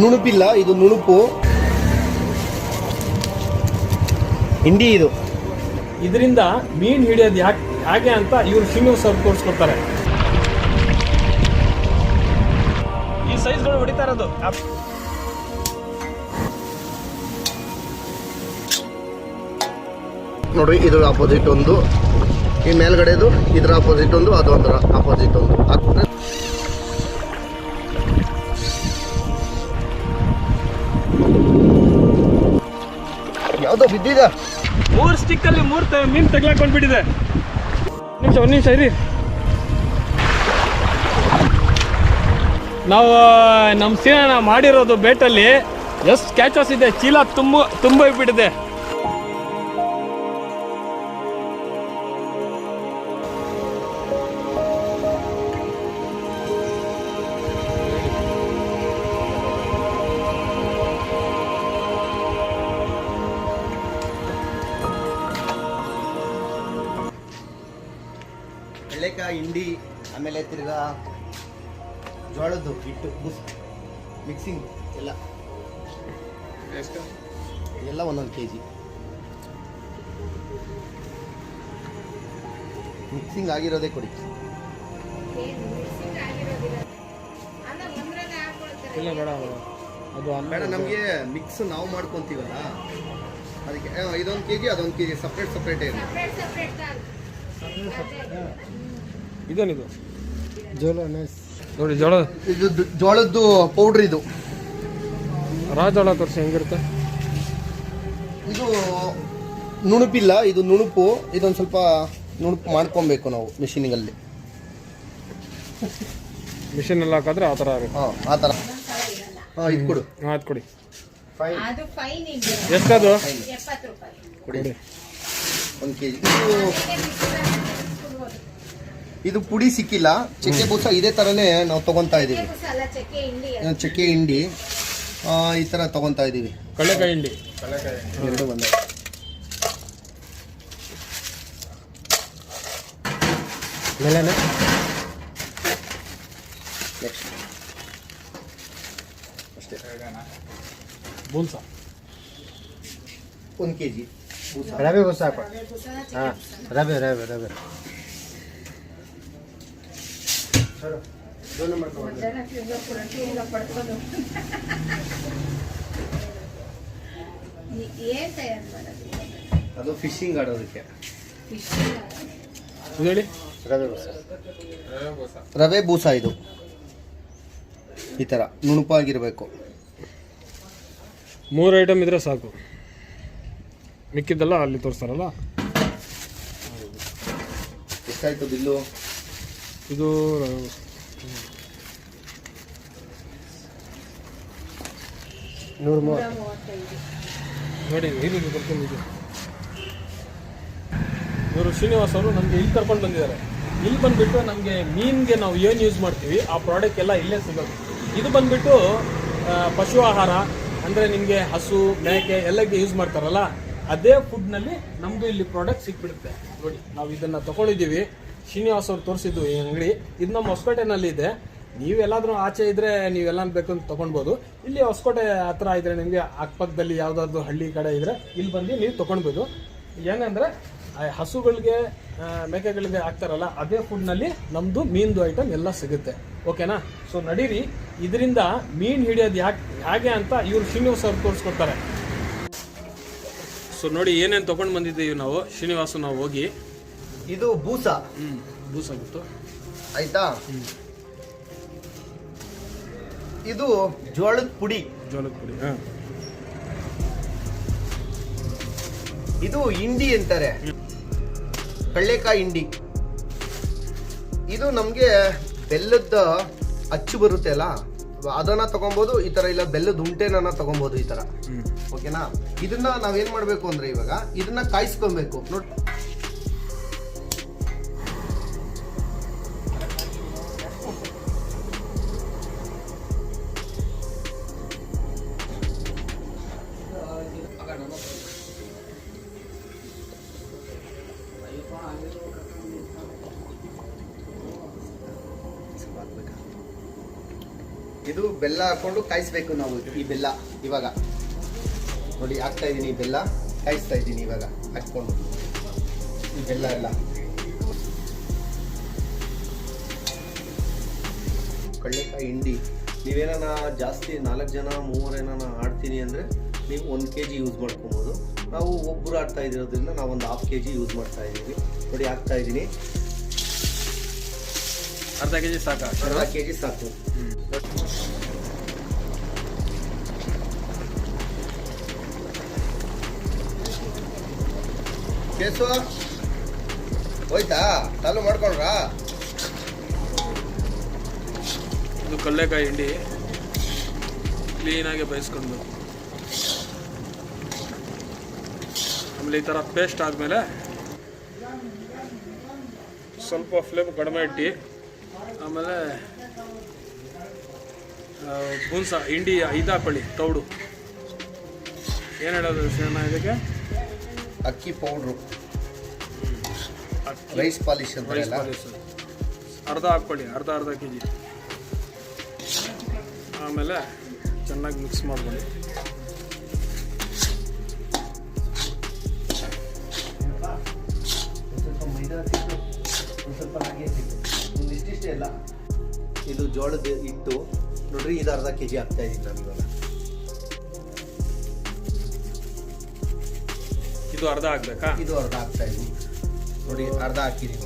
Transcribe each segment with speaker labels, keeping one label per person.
Speaker 1: ನುಣುಪಿಲ್ಲ ಇದು ನುಣುಪು. ಹಿಂಡಿ ಇದು.
Speaker 2: ಇದರಿಂದ ಮೀನು ಹಿಡಿಯೋದು ಯಾಕೆ ಹಾಗೆ ಅಂತ ಇವರು ಶ್ರೀನಿವಾಸ್ ಸರ್ ತೋರಿಸ್ಕೊಡ್ತಾರೆ. ಈ ಸೈಜ್ಗಳು ಹೊಡಿತಾ ಇರೋದು. ನೋಡಿ
Speaker 1: ನೋಡ್ರಿ ಇದ್ರ ಆಪೋಸಿಟ್ ಒಂದು. ಈ ಮೇಲ್ಗಡೆದು ಇದ್ರ ಅಪೋಸಿಟ್ ಒಂದು ಅದು ಅಪೋಸಿಟ್ ಒಂದು ಒಂದು. ಯಾವುದೋ ಬಿದ್ದಿದೆ.
Speaker 2: ಮೂರ್ ಸ್ಟಿಕ್ ಅಲ್ಲಿ ಮೂರ್ ಮೀನ್ ಮೀನ್ ತಗ್ಲಾಕೊಂಡ್ಬಿಟ್ಟಿದೆ ನಿಮಿಷ, ಒಂದ್ ನಿಮಿಷ ಇರಿ. ನಾವು ನಮ್ಮ ಸೀನ ಮಾಡಿರೋದು ಬೇಟಲ್ಲಿ ಎಷ್ಟು ಕ್ಯಾಚಸ್ ಇದೆ, ಚೀಲ ತುಂಬ ತುಂಬ ಬಿಟ್ಟಿದೆ
Speaker 1: ಹಿಟ್ಟು ಬುಸ್ ಮಿಕ್ಸಿಂಗ್ ಎಲ್ಲ. ಎಲ್ಲ ಒಂದೊಂದು ಕೆ ಜಿ ಮಿಕ್ಸಿಂಗ್ ಆಗಿರೋದೇ ಕೊಡಿ.
Speaker 2: ಇಲ್ಲ ಬೇಡ ಅದು
Speaker 1: ಬೇಡ ನಮಗೆ ಮಿಕ್ಸ್ ನಾವು ಮಾಡ್ಕೊತೀವಲ್ಲ? ಅದಕ್ಕೆ ಇದೊಂದು ಕೆ ಜಿ ಅದೊಂದು ಕೆ ಜಿ ಸಪ್ರೇಟ್ ಸಪ್ರೇಟೇ ಇದೆ
Speaker 2: ಇದೇನಿದು? ಜೋಳ ನೋಡಿ ಜೋಳ.
Speaker 1: ಇದು ಜೋಳದ್ದು ಪೌಡ್ರ್ ಇದು.
Speaker 2: ರಾಜೋಳ ತೋರಿಸಿ ಹೆಂಗಿರುತ್ತೆ?
Speaker 1: ಇದು ನುಣುಪಿಲ್ಲ ಇದು ನುಣುಪು. ಇದೊಂದು ಸ್ವಲ್ಪ ನುಣುಪು ಮಾಡ್ಕೊಬೇಕು ನಾವು ಮಿಷಿನಿಗಲ್ಲಿ.
Speaker 2: ಮಿಷಿನ್ ಎಲ್ಲ ಹಾಕಿದ್ರೆ ಆ ಥರ ಆಗುತ್ತೆ.
Speaker 1: ಹಾಂ ಆ ಥರ. ಹಾಂ ಇದು ಕೊಡು.
Speaker 2: ಹಾಂ ಕೊಡಿ.
Speaker 1: ಫೈನ್.
Speaker 3: ಅದು ಫೈನ್ ಇದೆ.
Speaker 2: ಎಷ್ಟದು?
Speaker 1: ಕೊಡಿ. ಒಂದು ಕೆ ಜಿ ಇದು ಪುಡಿ ಸಿಕ್ಕಿಲ್ಲ. ಚಕ್ಕೆ ಬೂಸ ಇದೇ ತರನೇ ನಾವು ತಗೊತಾ ಇದ್ದೀವಿ
Speaker 3: ಚಕ್ಕೆ ಹಿಂಡಿ
Speaker 1: ಈ ಥರ ತಗೊತಾ ಇದ್ದೀವಿ
Speaker 2: ಕಡಲೆಕಾಯಿ ಹಿಂಡಿ.
Speaker 1: ಎರಡು ಬಂದ
Speaker 2: ಮೇಲೆನೆ.
Speaker 1: ನೆಕ್ಸ್ಟ್ ಅಷ್ಟೇ.
Speaker 2: ಬೂನ್ಸ.
Speaker 1: ಒಂದು ಕೆ ಜಿ ಬೂಸ
Speaker 4: ರವೆ ಬೂಸ ಹಾಂ ರವೆ ರವೆ ರವೆ.
Speaker 3: ಏನ್ ತಯಾರು ಮಾಡೋದು
Speaker 1: ಅದು ಫಿಶಿಂಗ್ ಆಡೋದಕ್ಕೆ.
Speaker 2: ಹೇಳಿ.
Speaker 4: ರವೆ ಬೂಸ.
Speaker 1: ರವೆ ಬೂಸ. ಇದು. ಈ ಥರ ನುಣುಪಾಗಿರಬೇಕು.
Speaker 2: ಮೂರು ಐಟಮ್ ಇದ್ರೆ ಸಾಕು. ಮಿಕ್ಕಿದ್ದೆಲ್ಲ ಅಲ್ಲಿ ತೋರಿಸ್ತಾರಲ್ಲ?
Speaker 1: ಎಷ್ಟಾಯ್ತು ಬಿಲ್ಲು?
Speaker 2: ಇದು
Speaker 4: ನೂರ ಮೂವತ್ತು.
Speaker 3: ಮೂವತ್ತೈದು
Speaker 2: ನೋಡಿ ಬರ್ಕೊಂಡು ಇವರು ಶ್ರೀನಿವಾಸ್ ಅವರು ನಮಗೆ ಇಲ್ಲಿ ಕರ್ಕೊಂಡು ಬಂದಿದ್ದಾರೆ. ಇಲ್ಲಿ ಬಂದ್ಬಿಟ್ಟು ನಮಗೆ ಮೀನ್ಗೆ ನಾವು ಏನು ಯೂಸ್ ಮಾಡ್ತೀವಿ, ಆ ಪ್ರಾಡಕ್ಟ್ ಎಲ್ಲ ಇಲ್ಲೇ ಸಿಗೋದು ಇದು ಬಂದ್ಬಿಟ್ಟು ಪಶು ಆಹಾರ, ಅಂದರೆ ನಿಮಗೆ ಹಸು, ಮೇಕೆ ಎಲ್ಲಕ್ಕೆ ಯೂಸ್ ಮಾಡ್ತಾರಲ್ಲ, ಅದೇ ಫುಡ್ನಲ್ಲಿ ನಮ್ಮದು ಇಲ್ಲಿ ಪ್ರಾಡಕ್ಟ್ ಸಿಕ್ಬಿಡುತ್ತೆ. ನೋಡಿ, ನಾವು ಇದನ್ನು ತಗೊಂಡಿದ್ದೀವಿ. ಶ್ರೀನಿವಾಸ್ ಅವ್ರು ತೋರಿಸಿದ್ದು ಈ ಅಂಗಡಿ. ಇದು ನಮ್ಮ ಹೊಸಕೋಟೆನಲ್ಲಿ ಇದೆ. ನೀವೆಲ್ಲಾದ್ರೂ ಆಚೆ ಇದ್ರೆ ನೀವೆಲ್ಲ ಬೇಕಂತ ತಗೊಳ್ಬೋದು ಇಲ್ಲಿ ಹೊಸಕೋಟೆ ಹತ್ರ ಇದ್ರೆ ನಿಮಗೆ ಅಕ್ಕಪಕ್ಕದಲ್ಲಿ ಯಾವುದಾದ್ರು ಹಳ್ಳಿ ಕಡೆ ಇದ್ರೆ ಇಲ್ಲಿ ಬಂದು ನೀವು ತಗೊಳ್ಬೋದು ಏನಂದ್ರೆ ಹಸುಗಳಿಗೆ ಮೇಕೆಗಳಿಗೆ ಹಾಕ್ತಾರಲ್ಲ, ಅದೇ ಫುಡ್ನಲ್ಲಿ ನಮ್ಮದು ಮೀನ್ದು ಐಟಮ್ ಎಲ್ಲ ಸಿಗುತ್ತೆ. ಓಕೆನಾ ಸೊ ನಡೀರಿ. ಇದರಿಂದ ಮೀನ್ ಹಿಡಿಯೋದು ಯಾಕೆ, ಹೇಗೆ ಅಂತ ಇವ್ರು ಶ್ರೀನಿವಾಸ್ ಅವ್ರು ತೋರಿಸ್ಕೊಡ್ತಾರೆ. ಸೊ ನೋಡಿ ಏನೇನು ತೊಗೊಂಡು ಬಂದಿದ್ದೀವಿ ನಾವು, ಶ್ರೀನಿವಾಸ, ನಾವು ಹೋಗಿ.
Speaker 1: ಇದು ಬೂಸ.
Speaker 2: ಹ್ಞೂ ಬೂಸ್
Speaker 1: ಆಯ್ತಾ? ಇದು ಜೋಳದ ಪುಡಿ.
Speaker 2: ಜೋಳದ ಪುಡಿ ಹಾಂ.
Speaker 1: ಇದು ಹಿಂಡಿ ಅಂತಾರೆ. ಕಳ್ಳೆಕಾಯಿ ಹಿಂಡಿ. ಇದು ನಮಗೆ ಬೆಲ್ಲದ ಅಚ್ಚು ಬರುತ್ತೆ ಅಲ್ಲ? ಅದನ್ನ ತಗೊಬೋದು ಈ ತರ ಇಲ್ಲ ಬೆಲ್ಲದ ಉಂಟೆನ ತಗೊಬೋದು ಈ ತರ. ಓಕೆನಾ? ಇದನ್ನ ನಾವೇನ್ ಮಾಡ್ಬೇಕು ಅಂದ್ರೆ ಇವಾಗ ಇದನ್ನ ಕಾಯಿಸ್ಕೊಬೇಕು. ನೋಡ್ ಹಾಕೊಂಡು ಕಾಯಿಸ್ಬೇಕು ನಾವು ಈ ಬೆಲ್ಲ ಇವಾಗ. ನೋಡಿ ಹಾಕ್ತಾ ಇದ್ದೀನಿ ಈ ಬೆಲ್ಲ. ಕಾಯಿಸ್ತಾ ಇದ್ದೀನಿ ಇವಾಗ. ಹಾಕ್ಕೊಂಡು. ಈ ಬೆಲ್ಲ ಎಲ್ಲ. ಕಳ್ಳೆಕಾಯಿ ಹಿಂಡಿ. ನೀವೇನ ಜಾಸ್ತಿ ನಾಲ್ಕು ಜನ ಮೂವರೇನಾನ ಆಡ್ತೀನಿ ಅಂದರೆ ನೀವು ಒಂದು ಕೆ ಜಿ ಯೂಸ್ ಮಾಡ್ಕೊಬೋದು. ನಾವು ಒಬ್ಬರು ಆಡ್ತಾ ಇದ್ದಿರೋದ್ರಿಂದ ನಾವು ಒಂದು ಹಾಫ್ ಕೆ ಜಿ ಯೂಸ್ ಮಾಡ್ತಾ ಇದ್ದೀವಿ. ನೋಡಿ ಹಾಕ್ತಾ ಇದ್ದೀನಿ.
Speaker 2: ಅರ್ಧ ಕೆ ಜಿ ಸಾಕು?
Speaker 1: ಅರ್ಧ ಕೆ ಜಿ ಸಾಕು ಕೇಸು? ಹೋಯ್ತಾ? ಚಾಲು ಮಾಡ್ಕೊಂಡ್ರಾ?
Speaker 2: ಇದು ಕಲ್ಲೆಕಾಯಿ ಹಿಂಡಿ. ಕ್ಲೀನಾಗಿ ಬೇಯಿಸ್ಕೊಂಡು. ಆಮೇಲೆ ಈ ಥರ ಪೇಸ್ಟ್ ಆದಮೇಲೆ ಸ್ವಲ್ಪ ಫ್ಲೇಮ್ ಕಡಿಮೆ ಇಟ್ಟು, ಆಮೇಲೆ ಬೂನ್ಸ, ಹಿಂಡಿ ಇದಾಕೊಳ್ಳಿ ತೌಡು. ಏನು ಹೇಳೋದು ಶರಣ ಇದಕ್ಕೆ?
Speaker 1: ಅಕ್ಕಿ ಪೌಡ್ರು. ರೈಸ್ ಪಾಲಿಶ್
Speaker 2: ಅಂತ ಅರ್ಧ ಹಾಕ್ಕೊಳ್ಳಿ ಅರ್ಧ ಅರ್ಧ ಕೆ ಜಿ ಆಮೇಲೆ ಚೆನ್ನಾಗಿ ಮಿಕ್ಸ್ ಮಾಡ್ಕೊಳ್ಳಿ.
Speaker 1: ಒಂದ್ ಸ್ವಲ್ಪ ಮೈದಾ ಒಂದು ಸ್ವಲ್ಪ ರಾಗಿ ಸಿಕ್ಕು ಒಂದು ಇಷ್ಟಿಷ್ಟೇ ಇದು ಜೋಳದ ಹಿಟ್ಟು. ನೋಡ್ರಿ ಇದು ಅರ್ಧ ಕೆ ಜಿ ಆಗ್ತಾ ಇದ್ದೀನಿ ನಾನು
Speaker 2: ಇದು ಅರ್ಧ ಹಾಕ್ಬೇಕಾ
Speaker 1: ಇದು ಅರ್ಧ ಆಗ್ತಾ ಇದೆ. ನೋಡಿ ಅರ್ಧ ಹಾಕಿರಿ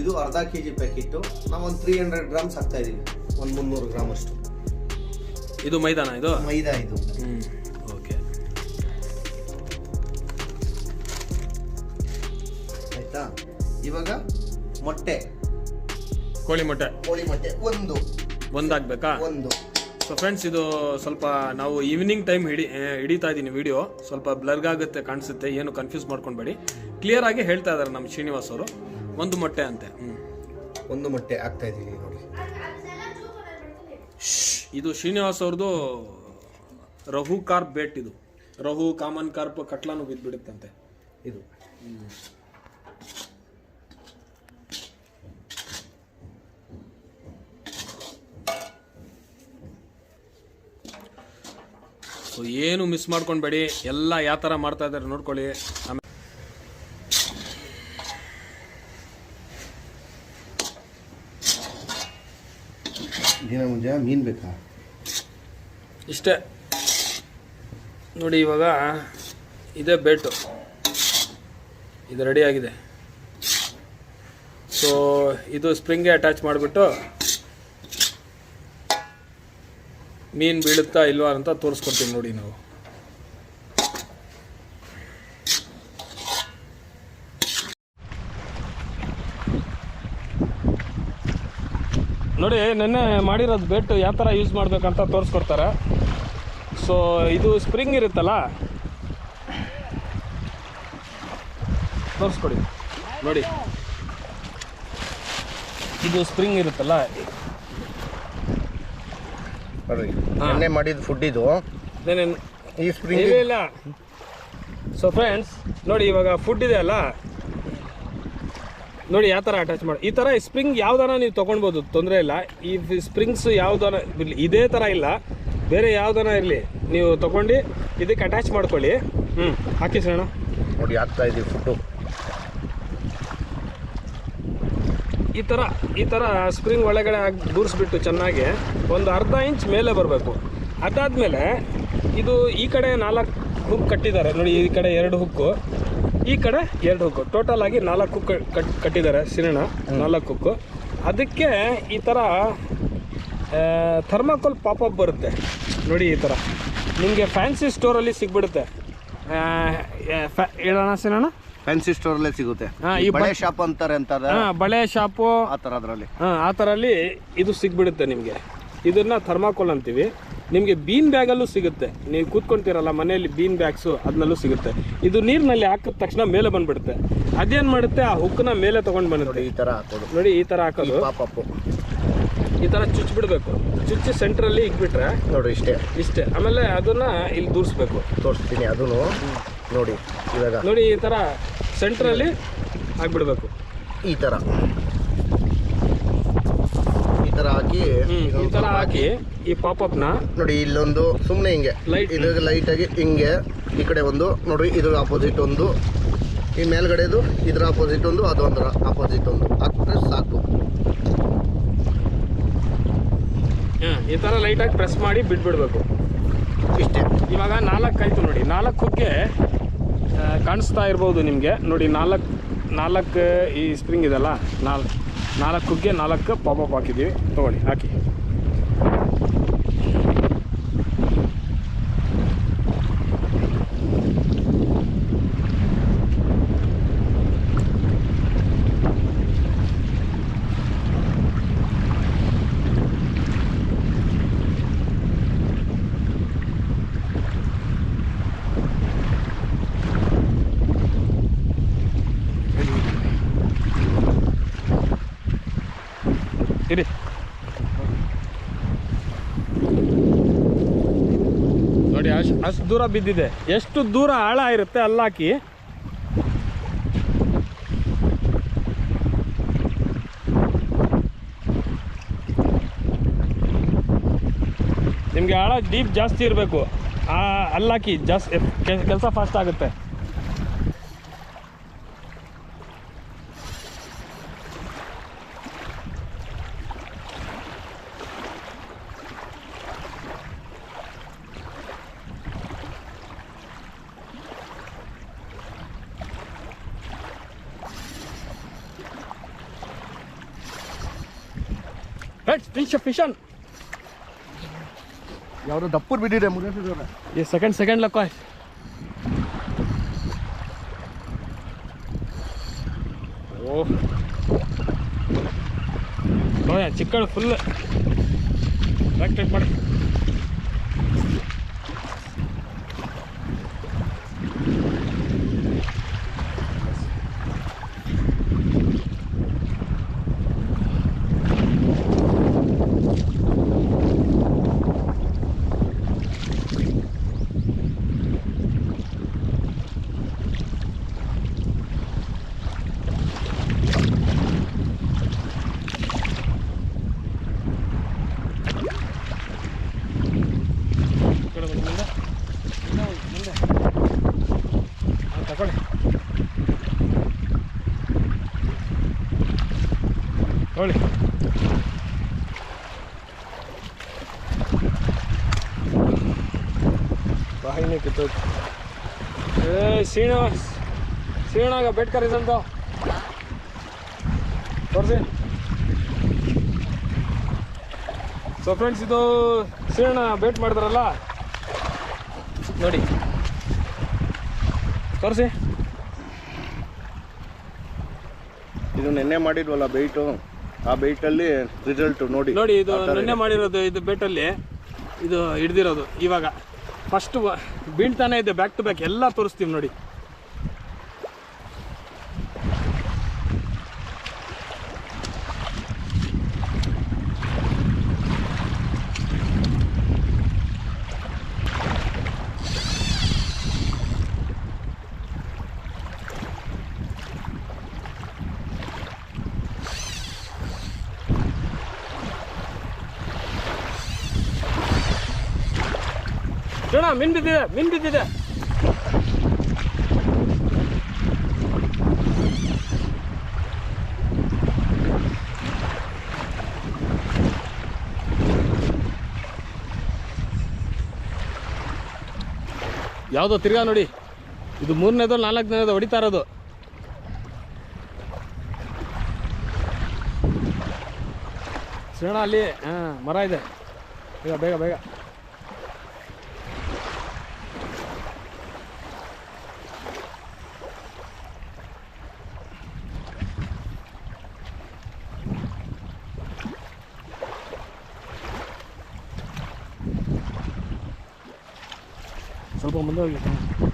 Speaker 1: ಇದು ಅರ್ಧ ಕೆ ಜಿ ಪ್ಯಾಕೆಟು ನಾವು ಒಂದು ತ್ರೀ ಹಂಡ್ರೆಡ್ ಗ್ರಾಮ್ಸ್ ಹಾಕ್ತಾ ಇದ್ದೀವಿ ಒಂದು ಮುನ್ನೂರು ಗ್ರಾಮ್ ಅಷ್ಟು.
Speaker 2: ಇದು ಮೈದಾನ ಇದು?
Speaker 1: ಮೈದಾ ಇದು.
Speaker 2: ಹ್ಞೂ ಓಕೆ
Speaker 1: ಆಯ್ತಾ? ಇವಾಗ ಮೊಟ್ಟೆ.
Speaker 2: ಕೋಳಿ ಮೊಟ್ಟೆ.
Speaker 1: ಕೋಳಿ ಮೊಟ್ಟೆ. ಒಂದು.
Speaker 2: ಒಂದು ಹಾಕ್ಬೇಕಾ
Speaker 1: ಒಂದು.
Speaker 2: ಸೊ ಫ್ರೆಂಡ್ಸ್ ಇದು ಸ್ವಲ್ಪ ನಾವು ಈವ್ನಿಂಗ್ ಟೈಮ್ ಹಿಡಿ ಹಿಡಿತಾ ಇದ್ದೀನಿ ವಿಡಿಯೋ ಸ್ವಲ್ಪ ಬ್ಲರ್ಗ್ ಆಗುತ್ತೆ ಕಾಣಿಸುತ್ತೆ ಏನು ಕನ್ಫ್ಯೂಸ್ ಮಾಡ್ಕೊಬೇಡಿ ಕ್ಲಿಯರ್ ಆಗಿ ಹೇಳ್ತಾ ಇದ್ದಾರೆ ನಮ್ಮ ಶ್ರೀನಿವಾಸ್ ಅವರು. ಒಂದು ಮೊಟ್ಟೆ ಅಂತೆ. ಹ್ಞೂ
Speaker 1: ಒಂದು ಮೊಟ್ಟೆ ಆಗ್ತಾ ಇದ್ದೀನಿ ನೋಡಿ.
Speaker 2: ಇದು ಶ್ರೀನಿವಾಸ್ ಅವ್ರದ್ದು ರಹು ಕಾರ್ಪ್ ಬೇಟ್ ಇದು. ರಹು ಕಾಮನ್ ಕಾರ್ಪ್ ಕಟ್ಲಾನು ಬಿದ್ದುಬಿಡುತ್ತಂತೆ
Speaker 1: ಇದು.
Speaker 2: ಸೊ ಏನು ಮಿಸ್ ಮಾಡ್ಕೊಂಡ್ಬೇಡಿ ಎಲ್ಲ ಯಾವ ಥರ ಮಾಡ್ತಾ ಇದ್ದಾರೆ ನೋಡ್ಕೊಳ್ಳಿ. ಆಮೇಲೆ
Speaker 1: ದಿನ ಮುಂಜಾನೆ ಮೀನು ಬೇಕಾ?
Speaker 2: ಇಷ್ಟೇ. ನೋಡಿ ಇವಾಗ ಇದೇ ಬೆಟ್ಟು ಇದು ರೆಡಿಯಾಗಿದೆ ಆಗಿದೆ. ಸೊ ಇದು ಸ್ಪ್ರಿಂಗ್ಗೆ ಅಟ್ಯಾಚ್ ಮಾಡಿಬಿಟ್ಟು ಮೀನು ಬೀಳುತ್ತಾ ಇಲ್ವಾ ಅಂತ ತೋರಿಸ್ಕೊಡ್ತೀವಿ ನೋಡಿ ನಾವು. ನೋಡಿ, ನೆನ್ನೆ ಮಾಡಿರೋದು ಬೆಟ್ ಯಾವ ಥರ ಯೂಸ್ ಮಾಡಬೇಕಂತ ತೋರಿಸ್ಕೊಡ್ತಾರೆ. ಸೊ ಇದು ಸ್ಪ್ರಿಂಗ್ ಇರುತ್ತಲ್ಲ? ತೋರಿಸ್ಕೊಡಿ. ನೋಡಿ. ಇದು ಸ್ಪ್ರಿಂಗ್ ಇರುತ್ತಲ್ಲ.
Speaker 1: ಎಣ್ಣೆ ಮಾಡಿದ ಫುಡ್ ಇದು. ಈ ಸ್ಪ್ರಿಂಗ್
Speaker 2: ಇಲ್ಲ ಸೊ ಫ್ರೆಂಡ್ಸ್ ನೋಡಿ ಇವಾಗ ಫುಡ್ ಇದೆ ಅಲ್ಲ? ನೋಡಿ ಯಾವ ಥರ ಅಟ್ಯಾಚ್ ಮಾಡಿ ಈ ಥರ ಸ್ಪ್ರಿಂಗ್ ಯಾವ್ದಾನ ನೀವು ತೊಗೊಳ್ಬೋದು ತೊಂದರೆ ಇಲ್ಲ. ಈ ಸ್ಪ್ರಿಂಗ್ಸ್ ಯಾವ್ದಾನ ಇದೇ ಥರ ಇಲ್ಲ. ಬೇರೆ ಯಾವ್ದಾನ ಇರಲಿ. ನೀವು ತೊಗೊಂಡು ಇದಕ್ಕೆ ಅಟ್ಯಾಚ್ ಮಾಡ್ಕೊಳ್ಳಿ. ಹ್ಞೂ ಹಾಕಿ ಸಣ್ಣ
Speaker 1: ನೋಡಿ ಹಾಕ್ತಾ ಇದ್ದೀವಿ ಫುಡ್ಡು
Speaker 2: ಈ ಥರ ಈ ಥರ ಸ್ಪ್ರಿಂಗ್ ಒಳಗಡೆ ಹಾಕಿ ದೂರಿಸ್ಬಿಟ್ಟು ಚೆನ್ನಾಗಿ ಒಂದು ಅರ್ಧ ಇಂಚ್ ಮೇಲೆ ಬರಬೇಕು. ಅದಾದಮೇಲೆ ಇದು ಈ ಕಡೆ ನಾಲ್ಕು ಹುಕ್ ಕಟ್ಟಿದ್ದಾರೆ. ನೋಡಿ ಈ ಕಡೆ ಎರಡು ಹುಕ್ಕು ಈ ಕಡೆ ಎರಡು ಹುಕ್ಕು ಟೋಟಲ್ ಆಗಿ ನಾಲ್ಕು ಹುಕ್ ಕಟ್ ಕಟ್ಟಿದ್ದಾರೆ ಸಿರಣ ನಾಲ್ಕು ಹುಕ್ಕು ಅದಕ್ಕೆ ಈ ಥರ ಥರ್ಮಾಕೋಲ್ ಪಾಪಪ್ ಬರುತ್ತೆ. ನೋಡಿ ಈ ಥರ ನಿಮಗೆ ಫ್ಯಾನ್ಸಿ ಸ್ಟೋರಲ್ಲಿ ಸಿಗ್ಬಿಡುತ್ತೆ. ಹೇಳೋಣ ಸಿರಣ
Speaker 1: ಫ್ಯಾನ್ಸಿ ಸ್ಟೋರ್ ಅಲ್ಲೇ
Speaker 2: ಸಿಗುತ್ತೆ. ಈ
Speaker 1: ಬಳೆ ಶಾಪ್ ಅಂತಾರೆ
Speaker 2: ಅಂತ ಬಳೆ ಶಾಪು
Speaker 1: ಆ ಥರ ಅದರಲ್ಲಿ
Speaker 2: ಹಾಂ ಆ ಥರಲ್ಲಿ ಇದು ಸಿಗ್ಬಿಡುತ್ತೆ ನಿಮಗೆ. ಇದನ್ನ ಥರ್ಮಾಕೋಲ್ ಅಂತೀವಿ. ನಿಮಗೆ ಬೀನ್ ಬ್ಯಾಗಲ್ಲೂ ಸಿಗುತ್ತೆ. ನೀವು ಕೂತ್ಕೊಂತೀರಲ್ಲ ಮನೆಯಲ್ಲಿ ಬೀನ್ ಬ್ಯಾಗ್ಸು ಅದನ್ನಲ್ಲೂ ಸಿಗುತ್ತೆ. ಇದು ನೀರಿನಲ್ಲಿ ಹಾಕಿದ ತಕ್ಷಣ ಮೇಲೆ ಬಂದ್ಬಿಡುತ್ತೆ. ಅದೇನು ಮಾಡುತ್ತೆ? ಆ ಹುಕ್ಕನ್ನ ಮೇಲೆ ತೊಗೊಂಡು ನೋಡಿ
Speaker 1: ಈ ಥರ ಹಾಕೋದು.
Speaker 2: ನೋಡಿ ಈ ಥರ ಹಾಕೋದು.
Speaker 1: ಪಾಪಪ್ಪು
Speaker 2: ಈ ಥರ ಚುಚ್ಚಿಬಿಡ್ಬೇಕು ಚುಚ್ಚಿ ಸೆಂಟ್ರಲ್ಲಿ ಇಕ್ಬಿಟ್ರೆ
Speaker 1: ನೋಡಿ ಇಷ್ಟೇ.
Speaker 2: ಇಷ್ಟೇ. ಆಮೇಲೆ ಅದನ್ನು ಇಲ್ಲಿ ದೂರಿಸ್ಬೇಕು
Speaker 1: ತೋರಿಸ್ತೀನಿ ಅದೂ ನೋಡಿ ಇವಾಗ.
Speaker 2: ನೋಡಿ ಈ ಥರ ಸೆಂಟ್ರಲ್ಲಿ ಹಾಕ್ಬಿಡ್ಬೇಕು.
Speaker 1: ಈ ಥರ ಈ ಥರ ಹಾಕಿ
Speaker 2: ಈ ತರ ಹಾಕಿ ಈ ಪಾಪಪ್ನ
Speaker 1: ನೋಡಿ ಇಲ್ಲೊಂದು ಸುಮ್ಮನೆ ಹಿಂಗೆ.
Speaker 2: ಲೈಟ್
Speaker 1: ಇದು ಲೈಟ್ ಆಗಿ ಹಿಂಗೆ ಈ ಕಡೆ ಒಂದು ನೋಡಿ ಇದ್ರ ಆಪೋಸಿಟ್ ಒಂದು. ಈ ಮೇಲ್ಗಡೆದು ಇದ್ರ ಆಪೋಸಿಟ್ ಒಂದು ಅದೊಂದರ ಆಪೋಸಿಟ್ ಒಂದು. ಹಾಕಿದ್ರೆ ಸಾಕು.
Speaker 2: ಈ ತರ ಲೈಟ್ ಆಗಿ ಪ್ರೆಸ್ ಮಾಡಿ ಬಿಟ್ಬಿಡ್ಬೇಕು.
Speaker 1: ಇಷ್ಟೇ.
Speaker 2: ಇವಾಗ ನಾಲ್ಕು ಆಯಿತು ನೋಡಿ. ನಾಲ್ಕು ಹುಗ್ಗೆ ಕಾಣಿಸ್ತಾ ಇರ್ಬೋದು ನಿಮಗೆ. ನೋಡಿ, ನಾಲ್ಕು ನಾಲ್ಕು ಈ ಸ್ಪ್ರಿಂಗ್ ಇದೆಲ್ಲ ನಾಲ್ಕು ನಾಲ್ಕು ಹುಗ್ಗೆ ನಾಲ್ಕು ಪಾಪಪ್ ಹಾಕಿದ್ದೀವಿ. ತೊಗೊಳ್ಳಿ, ಹಾಕಿ. ನೋಡಿ ಅಷ್ಟು ಅಷ್ಟು ದೂರ ಬಿದ್ದಿದೆ. ಎಷ್ಟು ದೂರ ಆಳ ಇರುತ್ತೆ ಅಲ್ಲಾಕಿ. ನಿಮಗೆ ಆಳ ಡೀಪ್ ಜಾಸ್ತಿ ಇರಬೇಕು. ಅಲ್ಲಾಕಿ ಜಾಸ್ತಿ ಕೆಲಸ ಫಾಸ್ಟ್ ಆಗುತ್ತೆ. ಫಿಶ್ ಫಿಶನ್
Speaker 1: ಯಾವುದೋ ದಪ್ಪರ್ ಬಿದ್ದಿದೆ ಮುಗಿಸಿದ್ರೆ
Speaker 2: ಈ ಸೆಕೆಂಡ್ ಸೆಕೆಂಡ್ ಲಕ್ಕ ಓ. ಚಿಕ್ಕಳು ಫುಲ್ ಕರೆಕ್ಟ್ ಮಾಡಿ. ತಗೊಳ್ಳಿ ಬಾಯಿನೇ ಕಿತ್ತೋಯ್ತು. ಏ, ಶ್ರೀನಿವಾಸ್, ಶ್ರೀನಾಗ ಬೆಟ್ ಕರೀಸಂತ ತೋರಿಸಿ. ಸೊ ಫ್ರೆಂಡ್ಸ್ ಇದು ಶ್ರೀರಣ ಬೇಟ್ ಮಾಡಿದ್ರಲ್ಲ? ನೋಡಿ. ತೋರಿಸಿ.
Speaker 1: ಇದು ನೆನ್ನೆ ಮಾಡಿದ್ವಲ್ಲ ಬೈಟು ಆ ಬೈಟಲ್ಲಿ ರಿಸಲ್ಟ್ ನೋಡಿ.
Speaker 2: ನೋಡಿ ಇದು ನಿನ್ನೆ ಮಾಡಿರೋದು ಇದು ಬೇಟಲ್ಲಿ ಇದು ಹಿಡ್ದಿರೋದು ಇವಾಗ. ಫಸ್ಟ್ ಬೀಳ್ತಾನೆ ಇದೆ ಬ್ಯಾಕ್ ಟು ಬ್ಯಾಕ್ ಎಲ್ಲ ತೋರಿಸ್ತೀವಿ ನೋಡಿ. ಜೋಣ ಮೀನ್ ಬಿದ್ದಿದೆ, ಮಿನ್ ಬಿದ್ದಿದೆ. ಯಾವುದೋ ತಿರ್ಗಾ ನೋಡಿ. ಇದು ಮೂರನೇದು ದಿನದ ಹೊಡಿತಾ ಇರೋದು. ಶ್ರೀಣ ಅಲ್ಲಿ, ಹಾ, ಮರ ಇದೆ. ಬೇಗ ಬೇಗ ಬೇಗ. ಸ್ವಲ್ಪ ಮುಂದೆ ಹೋಗಿ ಹಾಂ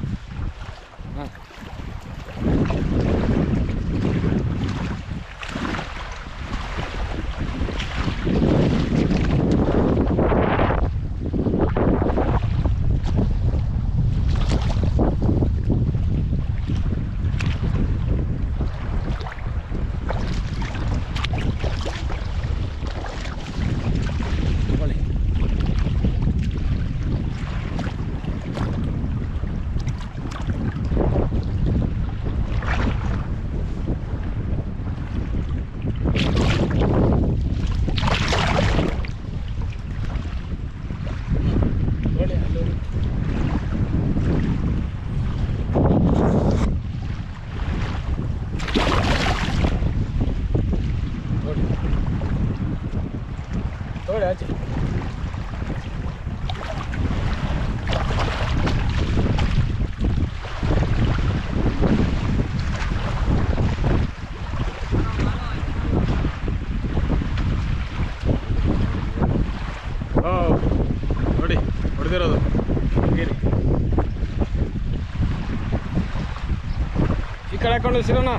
Speaker 2: ಹಾಕೊಂಡು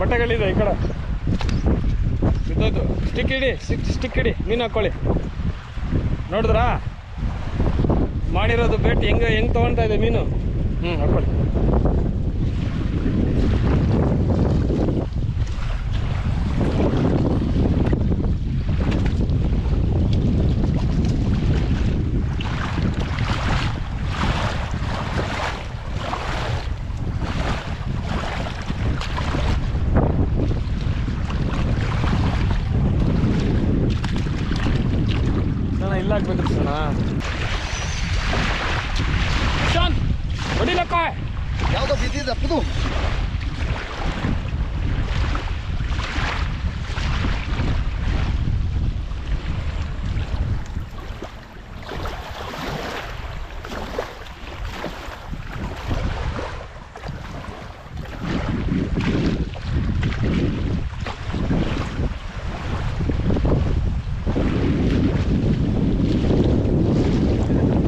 Speaker 2: ಬಟ್ಟೆಗಳಿದೆ ಈ ಕಡೆ. ಬಿದ್ದೋಯ್ತು ಸ್ಟಿಕ್ ಇಡಿ ಸ್ಟಿಕ್ ಸ್ಟಿಕ್ ಇಡಿ. ಮೀನು ಹಾಕ್ಕೊಳ್ಳಿ ನೋಡಿದ್ರಾ? ಮಾಡಿರೋದು ಬೇಟ್ ಹೆಂಗೆ ಹೆಂಗೆ ತೊಗೊಳ್ತಾ ಇದೆ ಮೀನು? ಹ್ಞೂ ಹಾಕ್ಕೊಳ್ಳಿ ಸಣ್ಣ ಇಲ್ಲ ಹಾಕ್ಬೇಕು ಸಣ್ಣ ಶಾನ್ ಹೊಡಿಲಕ್ಕ
Speaker 1: ಯಾವ್ದೋ ಬಿದ್ದಿದೆ ಅಪ್ಪದು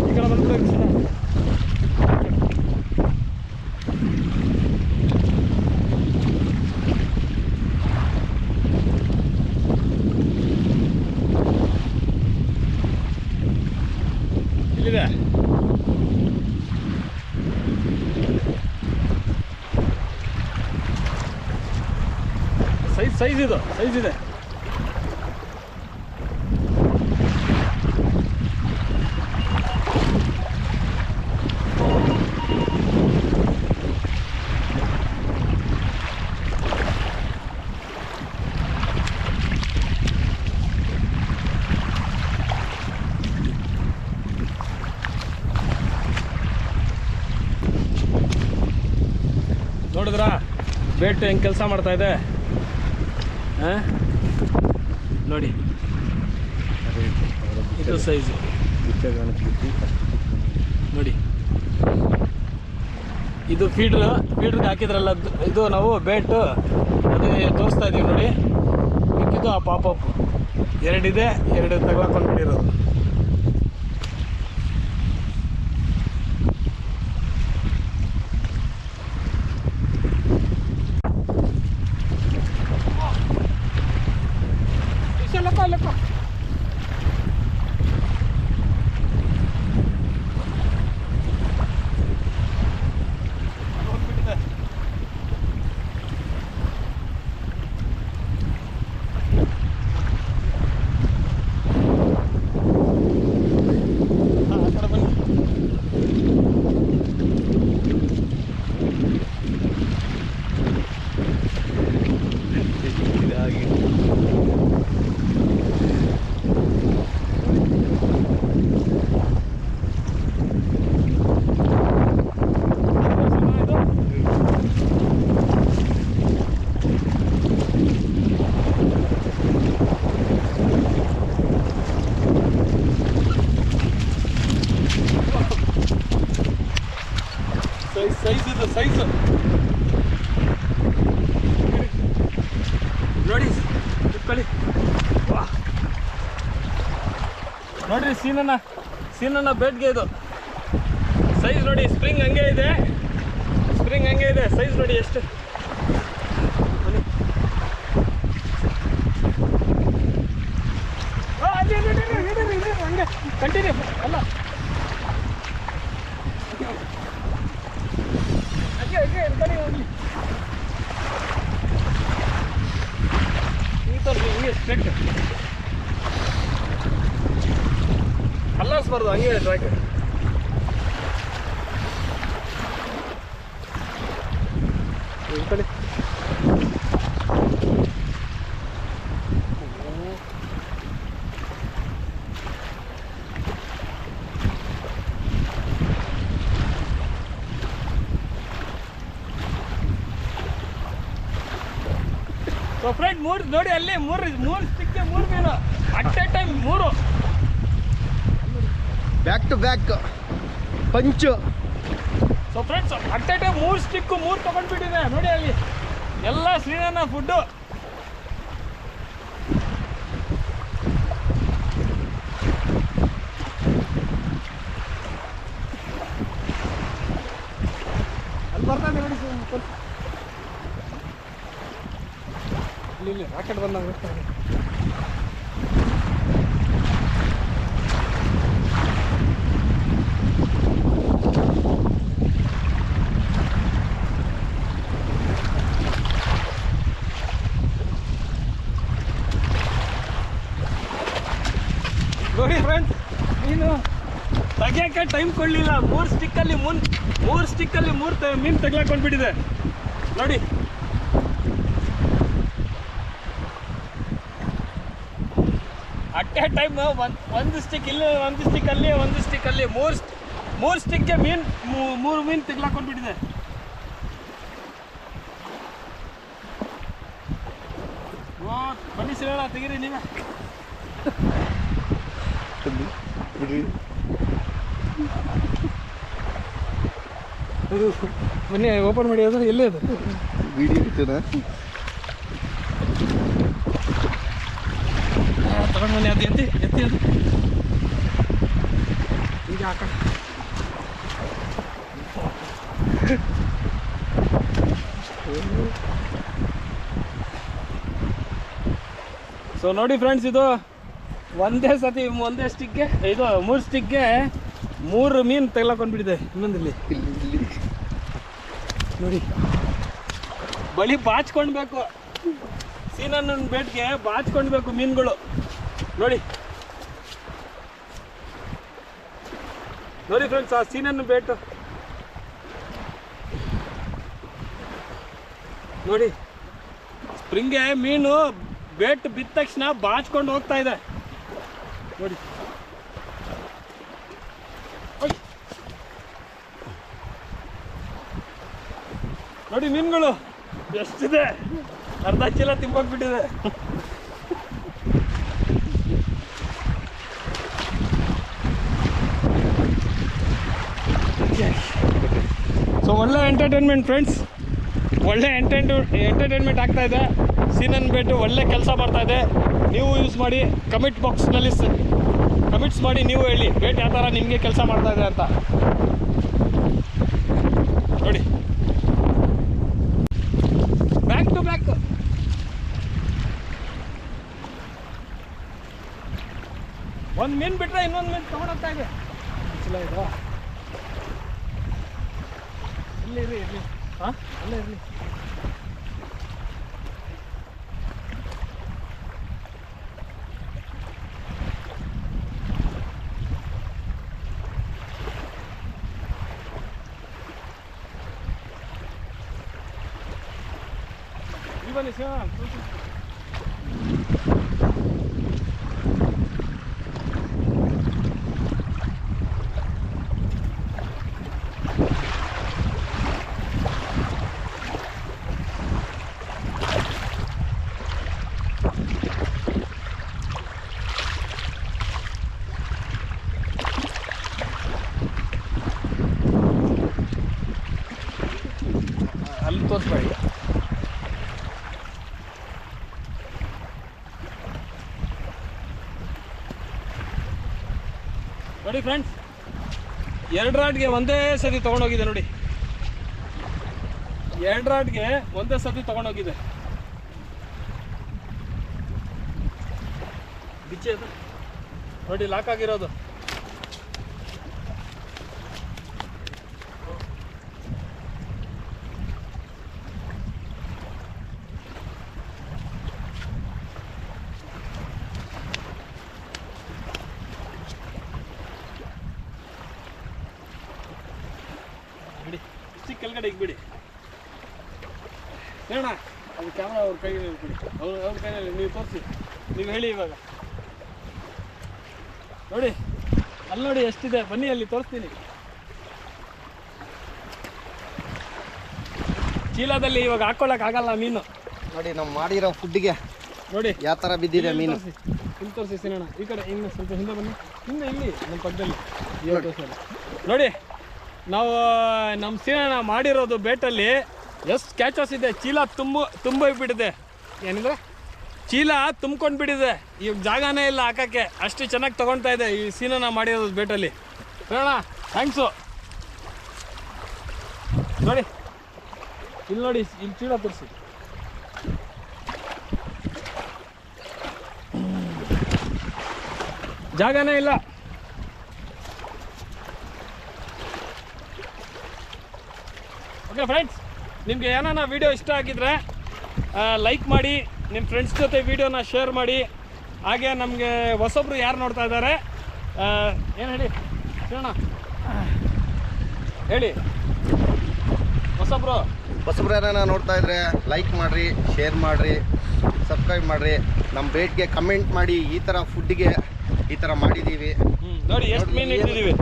Speaker 2: ಈ ಕಡೆ ಬಂದ್ಬಿಡಕ್ಕೆ ಸಣ್ಣ ಇಲ್ಲಿದೆ ಸೈಜ್ ಇದು ಸೈಜ್ ಇದೆ ನೋಡಿದ್ರಾ ಬೇಟ್ ಹೆಂಗೆ ಕೆಲಸ ಮಾಡ್ತಾ ಇದೆ? ನೋಡಿ. ಇದು ಸೈಜು ನೋಡಿ. ಇದು ಫೀಡ್ರ್ ಫೀಡ್ರ್ಗೆ ಹಾಕಿದ್ರಲ್ಲ ಇದು ನಾವು ಬೇಟು ಅದೇ ತೋರಿಸ್ತಾ ಇದ್ದೀವಿ ನೋಡಿ. ಮಿಕ್ಕಿದ್ದು ಆ ಪಾಪಪ್ ಎರಡಿದೆ, ಎರಡು ತಗೊಳ್ಕೊಂಡು ಬಿಟ್ಟಿರೋದು ಲಕ್ಕ ಲಕ್ಕ ಆ ಕಡೆ ಬನ್ನಿ ಸೈಜ್ ಸೈಜ್ ನೋಡಿ ಇಟ್ಕೊಳ್ಳಿ. ನೋಡ್ರಿ ಸೀನಣ್ಣ ಸೀನಣ್ಣ ಬೆಡ್ಗೆ ಇದು. ಸೈಜ್ ನೋಡಿ ಸ್ಪ್ರಿಂಗ್ ಹಂಗೆ ಇದೆ. ಸ್ಪ್ರಿಂಗ್ ಹಂಗೆ ಇದೆ. ಸೈಜ್ ನೋಡಿ ಎಷ್ಟು ಬನ್ನಿ. ಆ, ಅಲ್ಲಿ, ಅಲ್ಲಿ, ಅಲ್ಲಿ, ಅಲ್ಲಿ, ಅಲ್ಲಿ, ಅಲ್ಲಿ, ಹಂಗೆ ಕಂಟಿನ್ಯೂ ಅಲ್ಲ ಹಂಗೆ ಹಂಗೆ ಇರ್ತಾನೆ ಹೋಗಿ ಹಿಂಗೆ ತೋರಿಸಿ ಹಿಂಗೆ ಸ್ಟ್ರೆಟ್ ಅಲ್ಲಾಡ್ಸ್ಬಾರ್ದು ಹಂಗೆ ಟ್ರ್ಯಾಕ್ ಇರ್ತಾನೆ ಸೊ ಫ್ರೆಂಡ್ ಮೂರು ನೋಡಿ ಅಲ್ಲಿ ಮೂರು ಮೂರು ಸ್ಟಿಕ್ಗೆ ಮೂರು ಮೀನು ಅಟ್ ಎ ಟೈಮ್ ಮೂರು.
Speaker 1: Back to back punch
Speaker 2: so friends at a time ಮೂರು ಸ್ಟಿಕ್ಕು ಮೂರು ತಗೊಂಡ್ಬಿಟ್ಟಿದೆ. ನೋಡಿ ಅಲ್ಲಿ. ಎಲ್ಲ ಶ್ರೀನನ್ನ ಫುಡ್ಡು ಅಲ್ಲಿ ಬರ್ತಾನೆ ನೋಡಿ ಸ್ವಲ್ಪ ಇಲ್ಲಿ ಇಲ್ಲಿ ರಾಕೆಟ್ ಬಂದಾಗ ಬರ್ತಾನೆ ನೋಡಿ ಫ್ರೆಂಡ್ಸ್ ನೀನು ತೆಗಿಯೋಕ್ಕೆ ಟೈಮ್ ಕೊಡಲಿಲ್ಲ. ಮೂರು ಸ್ಟಿಕ್ಕಲ್ಲಿ ಮುನ್ ಮೂರು ಸ್ಟಿಕ್ಕಲ್ಲಿ ಮೂರು ಮೀನು ತೆಗ್ಲಾಕೊಂಡ್ಬಿಟ್ಟಿದೆ. ನೋಡಿ. ಅಟ್ಟೆ ಟೈಮ್ ಒಂದು ಒಂದು ಸ್ಟಿಕ್ ಇಲ್ಲಿ, ಒಂದು ಸ್ಟಿಕ್ ಅಲ್ಲಿ, ಒಂದು ಸ್ಟಿಕ್ ಅಲ್ಲಿ ಮೂರು ಮೂರು ಸ್ಟಿಕ್ಗೆ ಮೀನು ಮೂರು ಮೀನು ತೆಗ್ಲಾಕೊಂಡ್ಬಿಟ್ಟಿದೆ ಓ ಬನ್ನಿ ಸಿಗೋಣ ತೆಗೀರಿ ನೀವೇ ಇದು ಬನ್ನಿ ಓಪನ್ ಮಾಡಿ ಅದು ಎಲ್ಲಿ ಅದು?
Speaker 1: ವಿಡಿಯೋ ಇರ್ತೇನೆ
Speaker 2: ತಗೊಂಡು ಬನ್ನಿ ಅದು ಎತ್ತಿ ಎತ್ತಿ ಅದು. ಈಗ ಹಾಕ. ಸೊ ನೋಡಿ ಫ್ರೆಂಡ್ಸ್ ಇದು ಒಂದೇ ಸತಿ ಒಂದೇ ಸ್ಟಿಕ್ಗೆ ಇದು ಮೂರು ಸ್ಟಿಕ್ಗೆ ಮೂರು ಮೀನು ತೆಗ್ಲಾಕೊಂಡ್ಬಿಟ್ಟಿದೆ ಇನ್ನೊಂದಿಲ್ಲಿ. ನೋಡಿ. ಬಳಿ ಬಾಚ್ಕೊಳ್ಬೇಕು ಸೀನನ್ನ ಬೇಟ್ಗೆ ಬಾಚ್ಕೊಳ್ಬೇಕು ಮೀನುಗಳು. ನೋಡಿ. ನೋಡಿ ಫ್ರೆಂಡ್ಸ್ ಆ ಸೀನನ್ನು ಬೇಟು. ನೋಡಿ. ಸ್ಪ್ರಿಂಗ್ಗೆ ಮೀನು ಬೇಟ್ ಬಿದ್ದ ತಕ್ಷಣ ಬಾಚ್ಕೊಂಡು ಹೋಗ್ತಾ ಇದೆ. ನೋಡಿ. ನೋಡಿ ಮೀನುಗಳು ಎಷ್ಟಿದೆ? ಅರ್ಧ ಚೀಲ ತಿಂಬೋಗ್ಬಿಟ್ಟಿದೆ ಸೊ ಒಳ್ಳೆ ಎಂಟರ್ಟೈನ್ಮೆಂಟ್ ಫ್ರೆಂಡ್ಸ್ ಒಳ್ಳೆ ಎಂಟರ್ಟು ಎಂಟರ್ಟೈನ್ಮೆಂಟ್ ಆಗ್ತಾ ಇದೆ. ಸೀನ್ ಬಿಟ್ಟು ಒಳ್ಳೆ ಕೆಲಸ ಮಾಡ್ತಾ ಇದೆ. ನೀವು ಯೂಸ್ ಮಾಡಿ ಕಮಿಟ್ ಬಾಕ್ಸ್ನಲ್ಲಿ ಕಮಿಟ್ಸ್ ಮಾಡಿ ನೀವು ಹೇಳಿ, ಬೇಟ್ ಯಾವ ಥರ ನಿಮಗೆ ಕೆಲಸ ಮಾಡ್ತಾ ಇದೆ ಅಂತ ನೋಡಿ ಬ್ಯಾಕ್ ಟು ಬ್ಯಾಕ್ ಒಂದು ಮೀನು ಬಿಟ್ಟರೆ ಇನ್ನೊಂದು ಮೀನು ತೊಗೊಂಡೋಗ್ತಾ ಇದೆ ಚಲ ಇದು. ಇಲ್ಲೇ ಇರಲಿ ಇರಲಿ. ಹಾಂ ಅಲ್ಲೇ ಇರಲಿ. ಇಲ್ಲಿ ಬನ್ನಿ ಶಿವ ಅಲ್ಲಿ ತೋರಿಸ್ಬೇಡಿ ನೋಡಿ ಫ್ರೆಂಡ್ಸ್ ಎರಡು ರಾಡ್ಗೆ ಒಂದೇ ಸತಿ ತೊಗೊಂಡೋಗಿದೆ ನೋಡಿ. ಎರಡು ರಾಡ್ಗೆ ಒಂದೇ ಸತಿ ತೊಗೊಂಡೋಗಿದೆ. ಬಿಚ್ಚಿ ಅದು. ನೋಡಿ ಲಾಕ್ ಆಗಿರೋದು ಬಿಡಿ ಸ್ಟಿಕ್ ಕೆಳಗಡೆ ಇಕ್ಬಿಡಿ ಹೇಳೋಣ ಅದು ಕ್ಯಾಮ್ರಾ ಅವ್ರ ಕೈಗೆ ಬಿಡಿ ಅವ್ರ ಅವ್ರ ಕೈಯಲ್ಲಿ ನೀವು ತೋರಿಸಿ ನೀವು ಹೇಳಿ ಇವಾಗ ನೋಡಿ ಅಲ್ಲಿ ನೋಡಿ ಎಷ್ಟಿದೆ. ಬನ್ನಿ ಅಲ್ಲಿ ತೋರಿಸ್ತೀನಿ. ಚೀಲದಲ್ಲಿ ಇವಾಗ ಹಾಕೊಳ್ಳಕ್ ಆಗಲ್ಲ ಮೀನು.
Speaker 1: ನೋಡಿ ನಾವು ಮಾಡಿರೋ ಫುಡ್ಗೆ
Speaker 2: ನೋಡಿ.
Speaker 1: ಯಾವ ಥರ ಬಿದ್ದಿದೆ ಮೀನು.
Speaker 2: ಇಲ್ಲಿ ತೋರಿಸಿ ಸಿನೋಣ ಈ ಕಡೆ ಇನ್ನು ಸ್ವಲ್ಪ ಹಿಂದೆ ಬನ್ನಿ. ಹಿಂದೆ ಇಲ್ಲಿ ನಮ್ಮ ಪಕ್ಕದಲ್ಲಿ. ಇವಾಗ. ನೋಡಿ. ನಾವು ನಮ್ಮ ಸೀನಣ್ಣ ಮಾಡಿರೋದು ಬೇಟಲ್ಲಿ ಎಷ್ಟು ಕ್ಯಾಚಸ್ ಇದೆ. ಚೀಲ ತುಂಬ ತುಂಬ ಬಿಟ್ಟಿದೆ ಏನಿದೆ? ಚೀಲ ತುಂಬ್ಕೊಂಡು ಬಿಟ್ಟಿದೆ ಈಗ ಜಾಗನೇ ಇಲ್ಲ ಹಾಕಕ್ಕೆ. ಅಷ್ಟು ಚೆನ್ನಾಗಿ ತಗೊಳ್ತಾ ಇದೆ ಈ ಸೀನಣ್ಣ ಮಾಡಿರೋದು ಬೇಟಲ್ಲಿ ಹೇಳೋಣ ಥ್ಯಾಂಕ್ಸು ನೋಡಿ, ಇಲ್ಲಿ ನೋಡಿ, ಇಲ್ಲಿ ಚೀಲ ತೋರಿಸಿ. ಜಾಗನೇ ಇಲ್ಲ. ಓಕೆ ಫ್ರೆಂಡ್ಸ್ ನಿಮಗೆ ಏನಾನ ವಿಡಿಯೋ ಇಷ್ಟ ಆಗಿದ್ರೆ ಲೈಕ್ ಮಾಡಿ ನಿಮ್ಮ ಫ್ರೆಂಡ್ಸ್ ಜೊತೆ ವಿಡಿಯೋನ ಶೇರ್ ಮಾಡಿ. ಹಾಗೆ ನಮಗೆ ಹೊಸೊಬ್ರು ಯಾರು ನೋಡ್ತಾ ಇದ್ದಾರೆ? ಏನು ಹೇಳಿ? ಹೇಳೋಣ ಹೇಳಿ. ಹೊಸಬ್ರು.
Speaker 1: ಹೊಸಬ್ರು ಯಾರನ್ನ ನೋಡ್ತಾ ಇದ್ರೆ ಲೈಕ್ ಮಾಡಿರಿ ಶೇರ್ ಮಾಡಿರಿ ಸಬ್ಸ್ಕ್ರೈಬ್ ಮಾಡಿರಿ. ನಮ್ಮ ರೇಟ್ಗೆ ಕಮೆಂಟ್ ಮಾಡಿ ಈ ಥರ ಫುಡ್ಗೆ ಈ ಥರ ಮಾಡಿದ್ದೀವಿ
Speaker 2: ನೋಡಿ ಎಷ್ಟು ಮೀನು ಇಟ್ಟಿದ್ದೀವಿ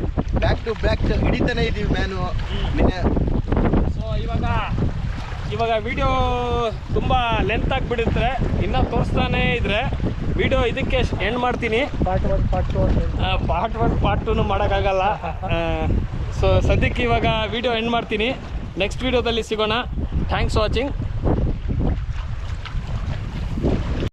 Speaker 1: ಬ್ಯಾಕ್ ಟು ಬ್ಯಾಕ್ ಹಿಡಿತಾನೆ ಇದ್ದೀವಿ ಮ್ಯಾನು
Speaker 2: ಸೊ ಇವಾಗ ಇವಾಗ ವಿಡಿಯೋ ತುಂಬ ಲೆಂತ್ ಆಗಿಬಿಡುತ್ತೆ ಇನ್ನೂ ತೋರಿಸ್ತಾನೇ ಇದ್ರೆ ವಿಡಿಯೋ ಇದಕ್ಕೆ ಎಂಡ್ ಮಾಡ್ತೀನಿ.
Speaker 4: Part one part two
Speaker 2: part one part ಟೂನು ಮಾಡೋಕ್ಕಾಗಲ್ಲ. ಸೊ ಸದ್ಯಕ್ಕೆ ಇವಾಗ ವಿಡಿಯೋ ಎಂಡ್ ಮಾಡ್ತೀನಿ. ನೆಕ್ಸ್ಟ್ ವಿಡಿಯೋದಲ್ಲಿ ಸಿಗೋಣ. Thanks watching